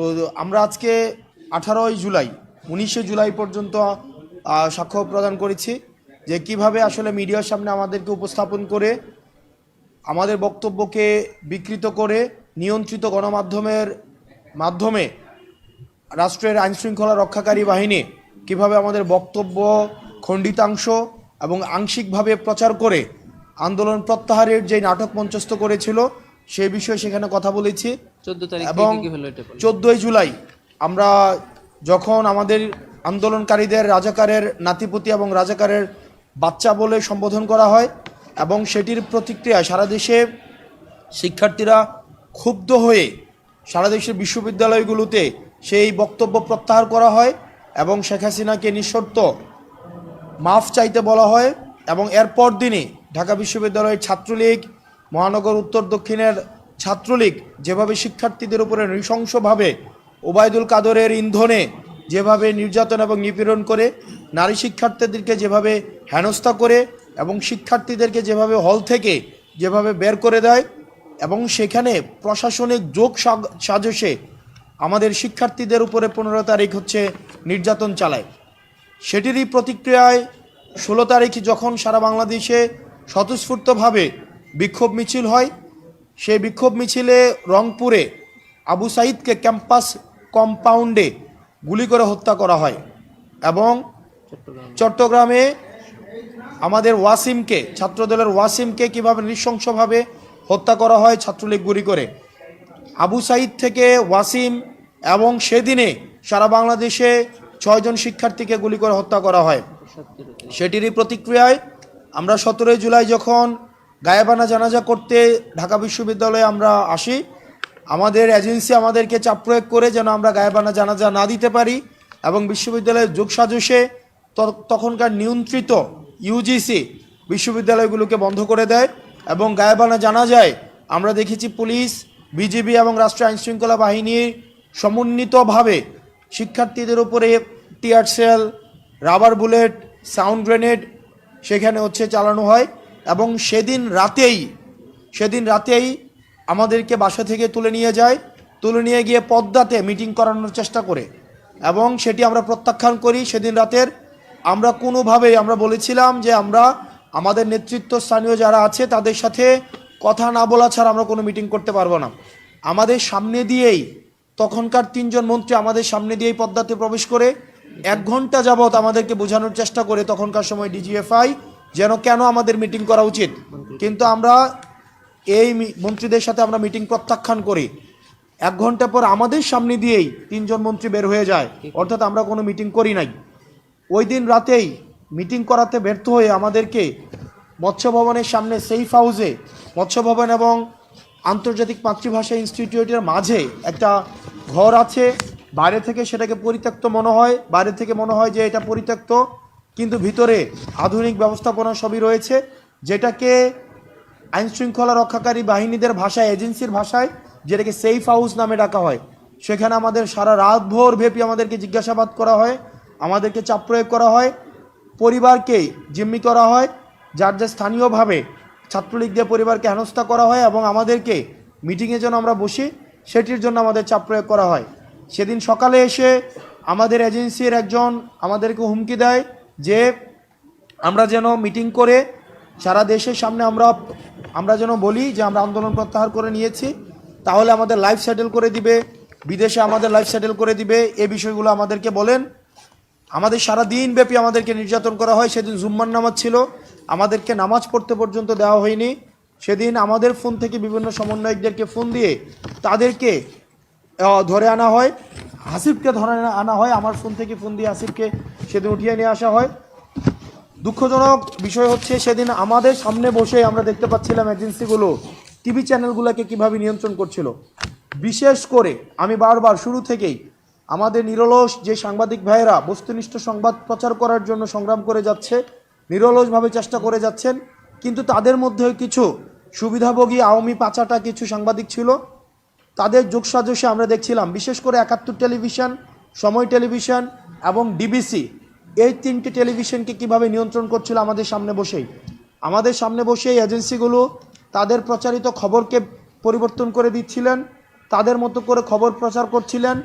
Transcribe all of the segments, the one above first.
তো আমরা আজকে আঠারোই জুলাই, উনিশে জুলাই পর্যন্ত সাক্ষ্য প্রদান করেছি যে কীভাবে আসলে মিডিয়ার সামনে আমাদেরকে উপস্থাপন করে, আমাদের বক্তব্যকে বিকৃত করে নিয়ন্ত্রিত গণমাধ্যমের মাধ্যমে রাষ্ট্রের আইনশৃঙ্খলা রক্ষাকারী বাহিনী কীভাবে আমাদের বক্তব্য, খণ্ডিতাংশ এবং আংশিকভাবে প্রচার করে আন্দোলন প্রত্যাহারের যে নাটক মঞ্চস্থ করেছিল সেই বিষয়ে সেখানে কথা বলেছি চোদ্দ তারিখ এবং। চোদ্দোই জুলাই আমরা যখন আমাদের আন্দোলনকারীদের রাজাকারের নাতিপুতি এবং রাজাকারের বাচ্চা বলে সম্বোধন করা হয় এবং সেটির প্রতিক্রিয়া সারা দেশে শিক্ষার্থীরা ক্ষুব্ধ হয়ে সারা দেশের বিশ্ববিদ্যালয়গুলোতে সেই বক্তব্য প্রত্যাহার করা হয় এবং শেখ হাসিনাকে নিঃশর্ত মাফ চাইতে বলা হয় এবং এরপর দিনই ঢাকা বিশ্ববিদ্যালয়ের ছাত্রলীগ মহানগর উত্তর দক্ষিণের ছাত্রলীগ যেভাবে শিক্ষার্থীদের উপরে নৃশংসভাবে ওবায়দুল কাদরের ইন্ধনে যেভাবে নির্যাতন এবং নিপীড়ন করে, নারী শিক্ষার্থীদেরকে যেভাবে হেনস্থা করে এবং শিক্ষার্থীদেরকে যেভাবে হল থেকে যেভাবে বের করে দেয় এবং সেখানে প্রশাসনিক যোগ সাজসে আমাদের শিক্ষার্থীদের উপরে পনেরো তারিখ হচ্ছে নির্যাতন চালায়। সেটিরই প্রতিক্রিয়ায় ষোলো তারিখ যখন সারা বাংলাদেশে স্বতঃস্ফূর্তভাবে বিক্ষোভ মিছিল হয়। সেই বিক্ষোভ মিছিলে রংপুরে আবু সাইদকে ক্যাম্পাস কম্পাউন্ডে গুলি করে হত্যা করা হয় এবং চট্টগ্রামে। আমাদের ওয়াসিমকে ছাত্রদলের ওয়াসিমকে কীভাবে নৃশংসভাবে হত্যা করা হয় ছাত্রলীগ গুলি করে। আবু সাইদ থেকে ওয়াসিম এবং সেদিনে সারা বাংলাদেশে ছয়জন শিক্ষার্থীকে গুলি করে হত্যা করা হয়। সেটিরই প্রতিক্রিয়ায় আমরা সতেরোই জুলাই যখন গায়েবানা জানাজা করতে ঢাকা বিশ্ববিদ্যালয়ে আমরা আসি। আমাদের এজেন্সি আমাদেরকে চাপ প্রয়োগ করে যেন আমরা গায়েবানা জানাজা না দিতে পারি এবং বিশ্ববিদ্যালয়ের যোগসাজসে তখনকার নিয়ন্ত্রিত ইউজিসি বিশ্ববিদ্যালয়গুলোকে বন্ধ করে দেয় এবং গায়েবানা জানা যায় আমরা দেখেছি পুলিশ বিজিবি এবং রাষ্ট্রীয় আইনশৃঙ্খলা বাহিনীর সমন্বিতভাবে শিক্ষার্থীদের উপরে tear shell rubber bullet, sound grenade সেখানে হচ্ছে চালানো হয়। এবং সেদিন রাতেই সেদিন রাতেই আমাদেরকে বাসা থেকে তুলে নিয়ে যায়, তুলে নিয়ে গিয়ে পদ্মাতে মিটিং করানোর চেষ্টা করে। এবং সেটি আমরা প্রত্যাখ্যান করি সেদিন রাতের। আমরা কোনোভাবেই, আমরা বলেছিলাম যে আমরা, আমাদের নেতৃত্ব স্থানীয় যারা আছে তাদের সাথে কথা না বলা ছাড়া আমরা কোনো মিটিং করতে পারব না। আমাদের সামনে দিয়েই, তখনকার তিনজন মন্ত্রী আমাদের সামনে দিয়েই পদ্মাতে প্রবেশ করে, এক ঘণ্টা যাবৎ আমাদেরকে বোঝানোর চেষ্টা করে তখনকার সময় ডিজিএফআই যেন কেন আমাদের মিটিং করা উচিত। কিন্তু আমরা এই মন্ত্রীদের সাথে আমরা মিটিং প্রত্যাখ্যান করি। এক ঘণ্টা পর আমাদের সামনে দিয়েই তিনজন মন্ত্রী বের হয়ে যায়। অর্থাৎ আমরা কোনো মিটিং করি নাই। ওই দিন রাতেই মিটিং করাতে ব্যর্থ হয়ে আমাদেরকে মৎস্য ভবনের সামনে সেফ হাউসে মৎস্য ভবন এবং আন্তর্জাতিক মাতৃভাষা ইনস্টিটিউটের মাঝে একটা ঘর আছে। বাইরে থেকে সেটাকে পরিত্যক্ত মনে হয়। বাইরে থেকে মনে হয় যে এটা পরিত্যক্ত। কিন্তু ভিতরে আধুনিক ব্যবস্থাপনা সবই রয়েছে, যেটাকে আইন শৃঙ্খলা রক্ষাকারী বাহিনীদের ভাষায়, এজেন্সির ভাষায়, যেটাকে সেফ হাউস নামে ডাকা হয়। সেখানে আমাদের সারা রাত ভোর ব্যাপী আমাদেরকে জিজ্ঞাসাবাদ করা হয়, আমাদেরকে চাপ প্রয়োগ করা হয়, পরিবারকে জিম্মি করা হয়, যার যা স্থানীয়ভাবে ছাত্রলীগদের পরিবারকে হেনস্থা করা হয় এবং আমাদেরকে মিটিংয়ে যেন আমরা বসি, সেটির জন্য আমাদের চাপ প্রয়োগ করা হয়। সেদিন সকালে এসে আমাদের এজেন্সির একজন আমাদেরকে হুমকি দেয় যে আমরা যেন মিটিং করে সারা দেশের সামনে আমরা আমরা যেন বলি যে আমরা আন্দোলন প্রত্যাহার করে নিয়েছি, তাহলে আমাদের লাইফ সেটেল করে দিবে, বিদেশে আমাদের লাইফ সেটেল করে দিবে, এ বিষয়গুলো আমাদেরকে বলেন। আমাদের সারা দিন ব্যাপী আমাদেরকে নির্যাতন করা হয়, সেদিন জুম্মার নামাজ ছিল, আমাদেরকে নামাজ পড়তে পর্যন্ত দেওয়া হয়নি। সেদিন আমাদের ফোন থেকে বিভিন্ন সমন্বয়কদেরকে ফোন দিয়ে তাদেরকে ধরে আনা হয় হাসিফকে ধরে আনা হয়, আমার ফোন থেকে ফোন দিয়ে হাসিবকে সেদিন উঠিয়ে নিয়ে আসা হয়। দুঃখজনক বিষয় হচ্ছে সেদিন আমাদের সামনে বসে আমরা দেখতে পাচ্ছিলাম এজেন্সিগুলো, টিভি চ্যানেলগুলোকে কীভাবে নিয়ন্ত্রণ করছিল। বিশেষ করে আমি বারবার শুরু থেকেই আমাদের নিরলস যে সাংবাদিক ভাইয়েরা বস্তুনিষ্ঠ সংবাদ প্রচার করার জন্য সংগ্রাম করে যাচ্ছে, নিরলসভাবে চেষ্টা করে যাচ্ছেন, কিন্তু তাদের মধ্যে কিছু সুবিধাভোগী আওয়ামী পাচাটা কিছু সাংবাদিক ছিল। তাদের যোগসাজসে আমরা দেখছিলাম, বিশেষ করে একাত্তর টেলিভিশন, সময় টেলিভিশন এবং ডিবিসি। এই তিনটি টেলিভিশনকে কীভাবে নিয়ন্ত্রণ করছিল আমাদের সামনে বসেই? আমাদের সামনে বসে এই এজেন্সিগুলো তাদের প্রচারিত খবরকে পরিবর্তন করে দিচ্ছিলেন তাদের মতো করে খবর প্রচার করছিলেন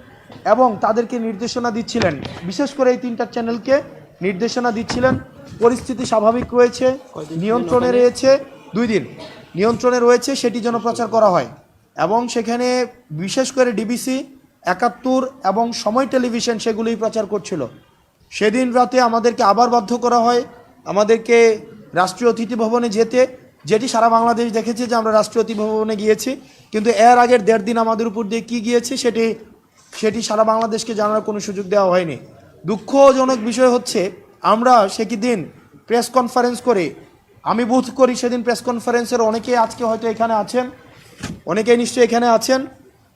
এবং তাদেরকে নির্দেশনা দিচ্ছিলেন। বিশেষ করে এই তিনটা চ্যানেলকে নির্দেশনা দিচ্ছিলেন। পরিস্থিতি স্বাভাবিক রয়েছে নিয়ন্ত্রণে রয়েছে দুই দিন। নিয়ন্ত্রণে রয়েছে সেটি যেন প্রচার করা হয়। এবং সেখানে বিশেষ করে ডিবিসি একাত্তর এবং সময় টেলিভিশন সেগুলোই প্রচার করছিল। সেদিন রাতে আমাদেরকে আবার বাধ্য করা হয় আমাদেরকে রাষ্ট্রীয় অতিথি ভবনে যেতে, যেটি সারা বাংলাদেশ দেখেছে যে আমরা রাষ্ট্রীয় অতিথি ভবনে গিয়েছি। কিন্তু এর আগের দেড় দিন আমাদের উপর দিয়ে কী গিয়েছে সেটি সেটি সারা বাংলাদেশকে জানার কোনো সুযোগ দেওয়া হয়নি। দুঃখজনক বিষয় হচ্ছে, আমরা সে কি দিন প্রেস কনফারেন্স করে, আমি বোধ করি সেদিন প্রেস কনফারেন্সের অনেকেই আজকে হয়তো এখানে আছেন, অনেকেই নিশ্চয়ই এখানে আছেন,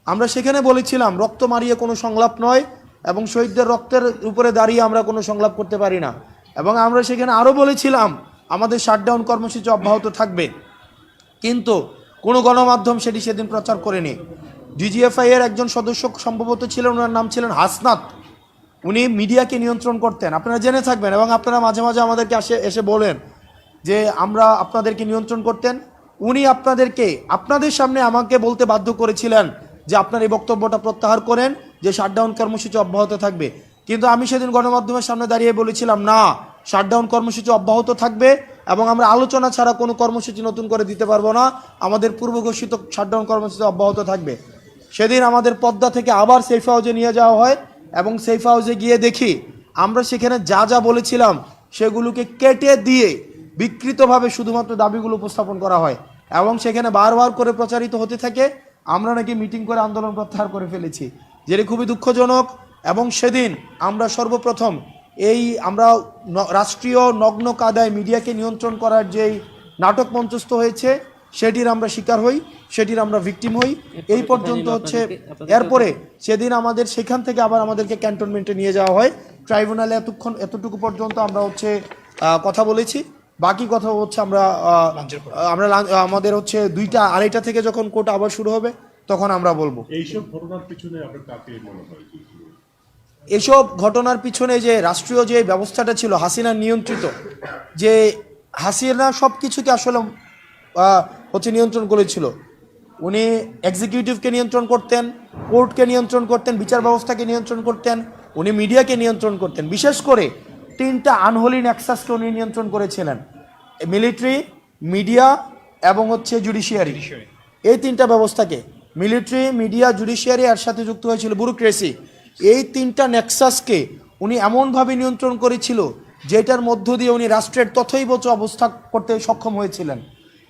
আমরা সেখানে বলেছিলাম, রক্ত মারিয়ে কোনো সংলাপ নয়। এবং শহীদদের রক্তের উপরে দাঁড়িয়ে আমরা কোনো সংলাপ করতে পারি না। এবং আমরা সেখানে আরও বলেছিলাম, আমাদের শাটডাউন কর্মসূচি অব্যাহত থাকবে। কিন্তু কোনো গণমাধ্যম সেটি সেদিন প্রচার করেনি। ডিজিএফআই এর একজন সদস্য সম্ভবত ছিলেন, ওনার নাম ছিলেন হাসনাত। উনি মিডিয়াকে নিয়ন্ত্রণ করতেন। আপনারা জেনে থাকবেন এবং আপনারা মাঝে মাঝে আমাদেরকে আসে, এসে বলেন যে আমরা আপনাদেরকে নিয়ন্ত্রণ করতেন। উনি আপনাদেরকে, আপনাদের সামনে আমাকে বলতে বাধ্য করেছিলেন যে আপনার এই বক্তব্যটা প্রত্যাহার করেন। যে শাটডাউন কর্মসূচি অব্যাহত থাকবে। কিন্তু আমি সেদিন গণমাধ্যমের সামনে দাঁড়িয়ে বলেছিলাম, না শাটডাউন কর্মসূচি অব্যাহত থাকবে এবং আমরা আলোচনা ছাড়া কোনো কর্মসূচি নতুন করে দিতে পারব না। আমাদের পূর্ব ঘোষিত শাটডাউন কর্মসূচি অব্যাহত থাকবে। সেদিন আমাদের পদ্মা থেকে আবার সেফ হাউজে নিয়ে যাওয়া হয় এবং সেফ হাউজে গিয়ে দেখি, আমরা সেখানে যা যা বলেছিলাম, সেগুলোকে কেটে দিয়ে বিকৃতভাবে শুধুমাত্র দাবিগুলো উপস্থাপন করা হয় এবং সেখানে বারবার করে প্রচারিত হতে থাকে। আমরা নাকি মিটিং করে আন্দোলন প্রত্যাহার করে ফেলেছি। যেটি খুবই দুঃখজনক এবং সেদিন আমরা সর্বপ্রথম এই আমরা ন- রাষ্ট্রীয় নগ্ন কাদায় মিডিয়াকে নিয়ন্ত্রণ করার যেই নাটক মঞ্চস্থ হয়েছে সেটির আমরা শিকার হই সেটির আমরা ভিকটিম হই। এই পর্যন্ত হচ্ছে এরপরে সেদিন আমাদের সেখান থেকে আবার আমাদেরকে ক্যান্টনমেন্টে নিয়ে যাওয়া হয়। ট্রাইব্যুনালে এতক্ষণ এতটুকু পর্যন্ত আমরা হচ্ছে কথা বলেছি। বাকি কথা হচ্ছে আমরা আমরা আমাদের হচ্ছে দুইটা আড়াইটা থেকে যখন কোর্ট আবার শুরু হবে তখন আমরা বলব। এইসব ঘটনার পিছনে আপনার কাকে মনে হয়? এসব ঘটনার পিছনে যে রাষ্ট্রীয় যে ব্যবস্থাটা ছিল হাসিনা নিয়ন্ত্রিত যে হাসিনা সব কিছুকে আসলে হচ্ছে নিয়ন্ত্রণ করেছিল। উনি এক্সিকিউটিভকে নিয়ন্ত্রণ করতেন কোর্টকে নিয়ন্ত্রণ করতেন বিচার ব্যবস্থাকে নিয়ন্ত্রণ করতেন উনি মিডিয়াকে নিয়ন্ত্রণ করতেন। বিশেষ করে তিনটা আনহোলি নেক্সাসকে উনি নিয়ন্ত্রণ করেছিলেন। মিলিটারি মিডিয়া এবং হচ্ছে জুডিশিয়ারি এই তিনটা ব্যবস্থাকে। মিলিটারি, মিডিয়া, জুডিশিয়ারি এর সাথে যুক্ত হয়েছিল ব্যুরোক্রেসি। এই তিনটা নেক্সাসকে উনি এমনভাবে নিয়ন্ত্রণ করেছিল, যেটার মধ্য দিয়ে উনি রাষ্ট্রের তথৈবচ অবস্থা করতে সক্ষম হয়েছিলেন।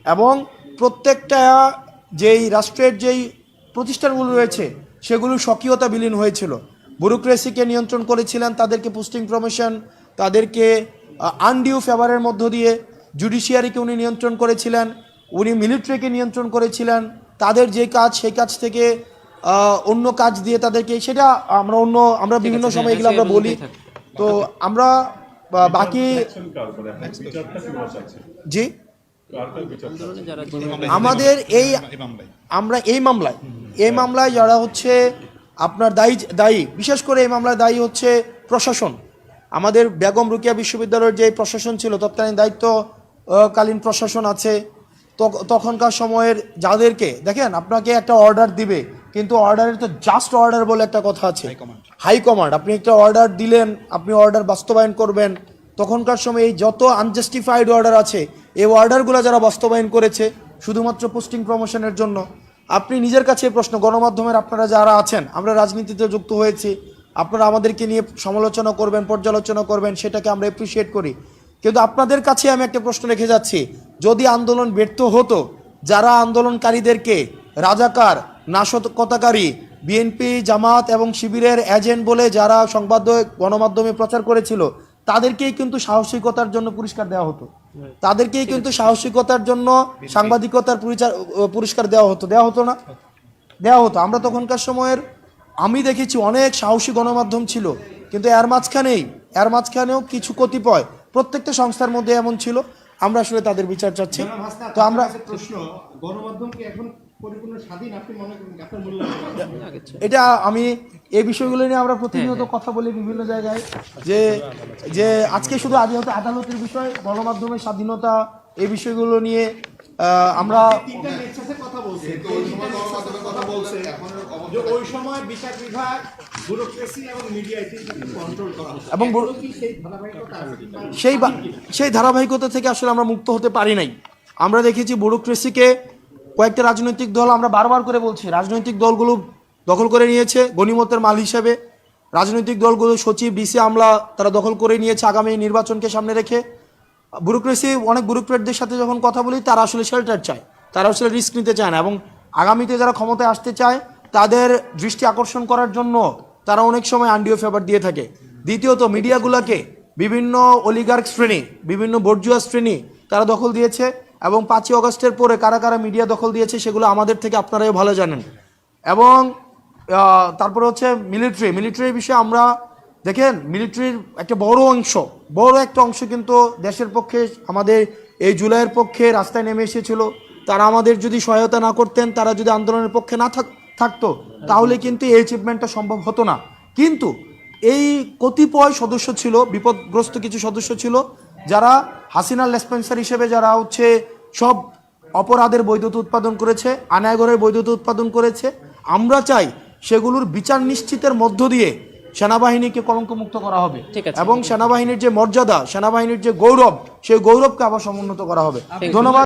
এবং প্রত্যেকটা যেই রাষ্ট্রের যেই প্রতিষ্ঠানগুলো রয়েছে, সেগুলো স্বকীয়তা বিলীন হয়েছিল। ব্যুরোক্রেসিকে নিয়ন্ত্রণ করেছিলেন, তাদেরকে পোস্টিং প্রমোশন, তাদেরকে আনডিউ ফেভারের মধ্য দিয়ে জুডিশিয়ারিকে উনি নিয়ন্ত্রণ করেছিলেন, উনি মিলিটারিকে নিয়ন্ত্রণ করেছিলেন তাদের যে কাজ সেই কাজ থেকে অন্য কাজ দিয়ে তাদেরকে সেটা আমরা অন্য আমরা বিভিন্ন আছে, সময় হ্যাঁ, এগুলো আমরা বলি। তো আমরা বাকি জি? আমাদের এই আমরা এই মামলায় এই মামলায় যারা হচ্ছে আপনার দায়ী দায়ী বিশেষ করে এই মামলায় দায়ী হচ্ছে প্রশাসন। আমাদের বেগম রুকিয়া বিশ্ববিদ্যালয়ের যে প্রশাসন ছিল তৎকালীন দায়িত্বকালীন প্রশাসন আছে। তখনকার সময়ের যাদেরকে দেখেন আপনাকে একটা অর্ডার দিবে কিন্তু অর্ডারের তো জাস্ট অর্ডার বলে একটা কথা আছে। হাই কমান্ড আপনি একটা অর্ডার দিলেন আপনি অর্ডার বাস্তবায়ন করবেন তখনকার সময় এই যত আনজাস্টিফাইড অর্ডার আছে এই অর্ডারগুলো যারা বাস্তবায়ন করেছে শুধুমাত্র পোস্টিং প্রমোশনের জন্য আপনি নিজের কাছে প্রশ্ন গণমাধ্যমের আপনারা যারা আছেন আমরা রাজনীতিতে যুক্ত হয়েছি আপনারা আমাদেরকে নিয়ে সমালোচনা করবেন পর্যালোচনা করবেন সেটাকে আমরা অ্যাপ্রিসিয়েট করি। কিন্তু আপনাদের কাছে আমি একটা প্রশ্ন রেখে যাচ্ছি। যদি আন্দোলন ব্যর্থ হতো, যারা আন্দোলনকারীদেরকে রাজাকার, নাশকতাকারী, বিএনপি, জামাত এবং শিবিরের এজেন্ট বলে যারা সংবাদ গণমাধ্যমে প্রচার করেছিল, তাদেরকেই কিন্তু সাহসিকতার জন্য পুরস্কার দেওয়া হতো। তাদেরকেই কিন্তু সাহসিকতার জন্য সাংবাদিকতার পুরস্কার দেওয়া হতো। দেওয়া হতো না? দেওয়া হতো। আমরা তখনকার সময়ের, আমি দেখেছি অনেক সাহসী গণমাধ্যম ছিল। কিন্তু এর মাঝখানেই, এর মাঝখানেও কিছু কতিপয় প্রত্যেকটা সংস্থার মধ্যে এমন ছিল। আমরা আসলে তাদের বিচার চাচ্ছি। তো আমরা প্রশ্ন গণমাধ্যম কি এখন পরিপূর্ণ স্বাধীন? আপনি মনে করেন আপনার মূল্যায়ন আগের চেয়ে। এটা আমি এই বিষয়গুলো নিয়ে আমরা প্রতিনিয়ত কথা বলি বিভিন্ন জায়গায়। যে যে আজকে শুধু আজ হয়তো আদালতের বিষয় গণমাধ্যমের স্বাধীনতা এই বিষয়গুলো নিয়ে আমরা কথা বলছে তো ওই সময় গণমাধ্যমের কথা বলছে এখন যে ওই সময় বিচার বিভাগ এবং সেই সেই ধারাবাহিকতা থেকে আসলে আমরা মুক্ত হতে পারি নাই। আমরা দেখেছি ব্যুরোক্রেসিকে কয়েকটা রাজনৈতিক দল আমরা বারবার করে বলছি রাজনৈতিক দলগুলো দখল করে নিয়েছে গণিমতের মাল হিসেবে। রাজনৈতিক দলগুলো সচিব ডিসি আমলা তারা দখল করে নিয়েছে আগামী নির্বাচনকে সামনে রেখে। ব্যুরোক্রেসি অনেক ব্যুরোক্রেটদের সাথে যখন কথা বলি তারা আসলে শেল্টার চায়। তারা আসলে রিস্ক নিতে চায় না এবং আগামীতে যারা ক্ষমতায় আসতে চায় তাদের দৃষ্টি আকর্ষণ করার জন্য তারা অনেক সময় আন্ডিও ফেভার দিয়ে থাকে। দ্বিতীয়ত, মিডিয়াগুলোকে বিভিন্ন অলিগার্ক শ্রেণি, বিভিন্ন বর্জুয়া শ্রেণি তারা দখল দিয়েছে এবং পাঁচই অগস্টের পরে কারা কারা মিডিয়া দখল দিয়েছে সেগুলো আমাদের থেকে আপনারাই ভালো জানেন। এবং তারপরে হচ্ছে মিলিটারি মিলিটারির বিষয়ে আমরা দেখেন মিলিটারির একটা বড় অংশ, বড় একটা অংশ কিন্তু দেশের পক্ষে, আমাদের এই জুলাইয়ের পক্ষে রাস্তায় নেমে এসেছিল। তারা আমাদের যদি সহায়তা না করতেন, তারা যদি আন্দোলনের পক্ষে না থাক থাকতো তাহলে কিন্তু এই অ্যাচিভমেন্টটা সম্ভব হতো না। কিন্তু এই কতিপয় সদস্য ছিল বিপদগ্রস্ত কিছু সদস্য ছিল যারা হাসিনার লেসপেন্সার হিসেবে যারা হচ্ছে সব অপরাধের বৈধতা উৎপাদন করেছে আনায়গরের বৈধতা উৎপাদন করেছে আমরা চাই সেগুলোর বিচার নিশ্চিতের মধ্য দিয়ে সেনাবাহিনীকে কলঙ্কমুক্ত করা হবে। এবং সেনাবাহিনীর যে মর্যাদা সেনাবাহিনীর যে গৌরব সেই গৌরবকে আবার সমুন্নত করা হবে। ধন্যবাদ।